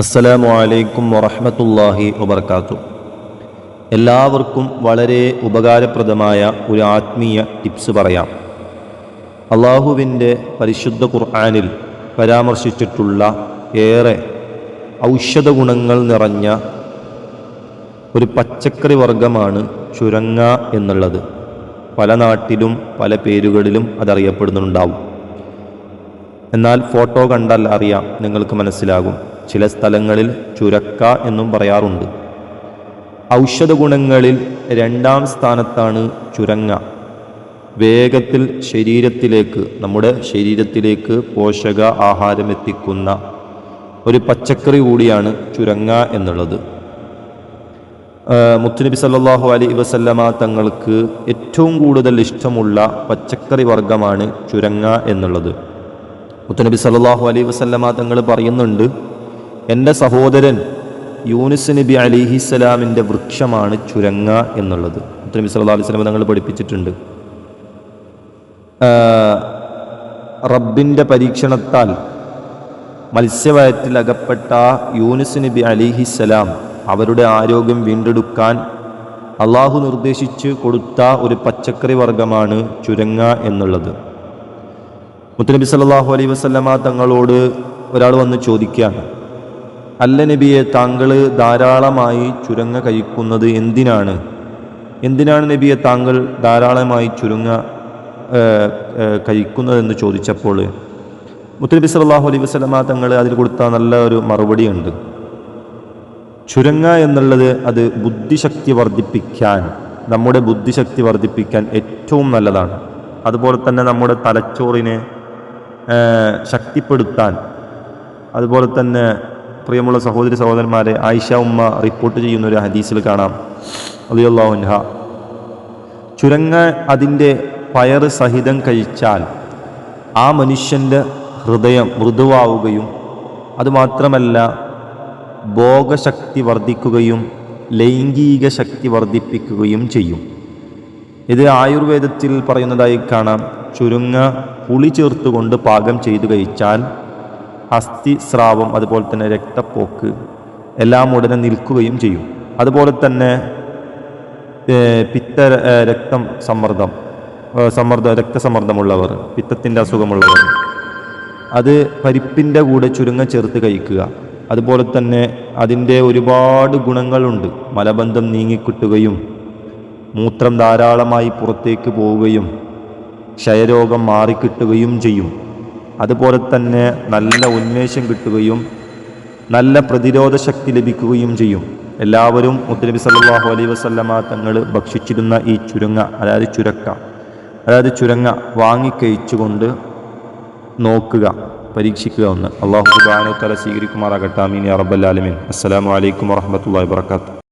അസ്സലാമു അലൈക്കും വറഹമത്തല്ലാഹി വബർക്കാത്തു. എല്ലാവർക്കും വളരെ ഉപകാരപ്രദമായ ഒരു ആത്മീയ ടിപ്സ് പറയാം. അള്ളാഹുവിന്റെ പരിശുദ്ധ ഖുർആാനിൽ പരാമർശിച്ചിട്ടുള്ള ഏറെ ഔഷധ ഗുണങ്ങൾ നിറഞ്ഞ ഒരു പച്ചക്കറി വർഗമാണ് ചുരങ്ങ എന്നുള്ളത്. പല നാട്ടിലും പല പേരുകളിലും അതറിയപ്പെടുന്നുണ്ടാവും. എന്നാൽ ഫോട്ടോ കണ്ടാൽ അറിയാം നിങ്ങൾക്ക് മനസ്സിലാകും. ചില സ്ഥലങ്ങളിൽ ചുരക്ക എന്നും പറയാറുണ്ട്. ഔഷധ ഗുണങ്ങളിൽ രണ്ടാം സ്ഥാനത്താണ് ചുരങ്ങ. വേഗത്തിൽ ശരീരത്തിലേക്ക് നമ്മുടെ ശരീരത്തിലേക്ക് പോഷക ആഹാരം എത്തിക്കുന്ന ഒരു പച്ചക്കറി കൂടിയാണ് ചുരങ്ങ എന്നുള്ളത്. മുത്തുനബി സല്ലാഹു അലി വസല്ലമ തങ്ങൾക്ക് ഏറ്റവും കൂടുതൽ ഇഷ്ടമുള്ള പച്ചക്കറി വർഗമാണ് ചുരങ്ങ എന്നുള്ളത്. മുത്തുനബി സല്ലാഹു അലൈ വസല്ലമ തങ്ങൾ പറയുന്നുണ്ട് എന്റെ സഹോദരൻ യൂനിസ് നബി അലിഹിസ്സലാമിന്റെ വൃക്ഷമാണ് ചുരങ്ങ എന്നുള്ളത്. മുത്തുനബി സല്ലാ അലൈഹി സ്വലമ തങ്ങൾ പഠിപ്പിച്ചിട്ടുണ്ട്. റബ്ബിന്റെ പരീക്ഷണത്താൽ മത്സ്യവയറ്റിൽ അകപ്പെട്ട യൂനിസ് നബി അലിഹിസ്സലാം അവരുടെ ആരോഗ്യം വീണ്ടെടുക്കാൻ അള്ളാഹു നിർദ്ദേശിച്ച് കൊടുത്ത ഒരു പച്ചക്കറി വർഗമാണ് ചുരങ്ങ എന്നുള്ളത്. മുത്തനബി സല്ലാഹു അലൈ വസ്ലമ തങ്ങളോട് ഒരാൾ വന്ന് ചോദിക്കുകയാണ്. അല്ല നബിയെ താങ്കൾ ധാരാളമായി ചുരങ്ങ കഴിക്കുന്നത് എന്തിനാണ്? എന്തിനാണ് നബിയെ താങ്കൾ ധാരാളമായി ചുരുങ്ങ കഴിക്കുന്നതെന്ന് ചോദിച്ചപ്പോൾ മുത്തനബി സല്ലാഹു അലൈഹി വസ്ലമ തങ്ങൾ അതിൽ കൊടുത്ത നല്ല ഒരു മറുപടിയുണ്ട്. ചുരങ്ങ എന്നുള്ളത് അത് ബുദ്ധിശക്തി വർദ്ധിപ്പിക്കാൻ നമ്മുടെ ബുദ്ധിശക്തി വർദ്ധിപ്പിക്കാൻ ഏറ്റവും നല്ലതാണ്. അതുപോലെ തന്നെ നമ്മുടെ തലച്ചോറിനെ ശക്തിപ്പെടുത്താൻ അതുപോലെ തന്നെ പ്രിയമുള്ള സഹോദരി സഹോദരന്മാരെ ആയിഷ ഉമ്മ റിപ്പോർട്ട് ചെയ്യുന്ന ഒരു ഹദീസിൽ കാണാം. അലിയല്ലാഹുൻഹ ചുരങ്ങ അതിന്റെ പയറ് സഹിതം കഴിച്ചാൽ ആ മനുഷ്യന്റെ ഹൃദയം മൃദുവാവുകയും അതുമാത്രമല്ല ഭോഗശക്തി വർദ്ധിക്കുകയും ലൈംഗിക ശക്തി വർദ്ധിപ്പിക്കുകയും ചെയ്യും. ഇത് ആയുർവേദത്തിൽ പറയുന്നതായി കാണാം. ചുരുങ്ങ പുളി ചേർത്തുകൊണ്ട് പാകം ചെയ്തു കഴിച്ചാൽ അസ്ഥി സ്രാവം അതുപോലെ തന്നെ രക്തപ്പോക്ക് എല്ലാം ഉടനെ നിൽക്കുകയും ചെയ്യും. അതുപോലെ തന്നെ പിത്ത രക്തം സമ്മർദ്ദം സമ്മർദ്ദ രക്തസമ്മർദ്ദമുള്ളവർ പിത്തത്തിന്റെ അസുഖമുള്ളവർ. അത് പരിപ്പിന്റെ കൂടെ ചുരുങ്ങ ചേർത്ത് കഴിക്കുക. അതുപോലെ തന്നെ അതിന്റെ ഒരുപാട് ഗുണങ്ങളുണ്ട്. മലബന്ധം നീങ്ങിക്കിട്ടുകയും മൂത്രം ധാരാളമായി പുറത്തേക്ക് പോവുകയും ക്ഷയരോഗം മാറിക്കിട്ടുകയും ചെയ്യും. അതുപോലെ തന്നെ നല്ല ഉന്മേഷം കിട്ടുകയും നല്ല പ്രതിരോധ ശക്തി ലഭിക്കുകയും ചെയ്യും. എല്ലാവരും മുത്തനബി സല്ലാഹു അലൈ വസ്ലമ തങ്ങൾ ഭക്ഷിച്ചിരുന്ന ഈ ചുരുങ്ങ അതായത് ചുരക്ക അതായത് ചുരങ്ങ വാങ്ങിക്കഴിച്ചുകൊണ്ട് നോക്കുക പരീക്ഷിക്കുക ഒന്ന്. അള്ളാഹു സുബാനു തല സ്വീകരിക്കുമാറാകട്ടെ. അമീൻ അറബല്ലാലമീൻ അസ്സലാമു അലൈക്കും വറഹമത്തല്ലാ വാത്തു